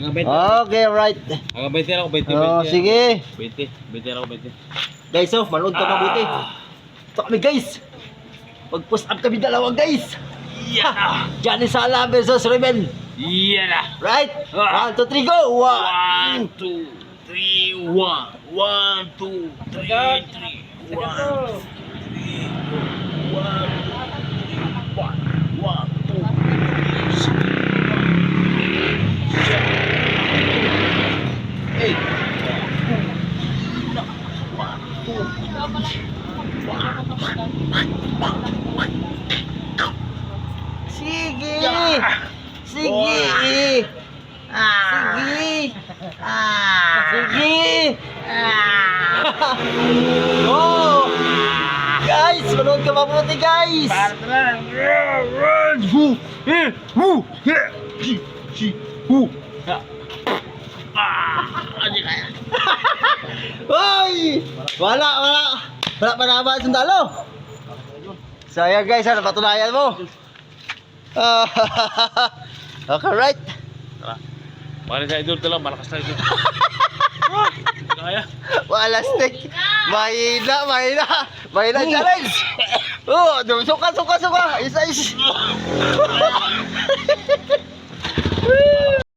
Hanggang 20. Okay, right. Hanggang 20 ako, 20, 20. Oh, sige. 20, 20 ako, 20. Guys, oh, manood ka mabuti. Ito kami, guys. Mag-push up kami dalawa, guys. Yeah! Johnny Sala versus Rebel. Yeah! Right? Ah. One, two, three, go! One, two, three, one. One, two, three, three. One, three, one, three, one. One, two, three, eight. Sige! Sige! Sige! Sige! Go! Guys, manood ka mabuti, guys! Hoy! Wala, wala! Wala pa naman ang sundalo! So ayan guys, ano patunayan mo? Ah, okay, right. Para sa idol lang, malakas na idol. Kaya. Wala stick. Mahina, mahina. Mahina challenge. Oh, suka, suka, suka. Isa, isa.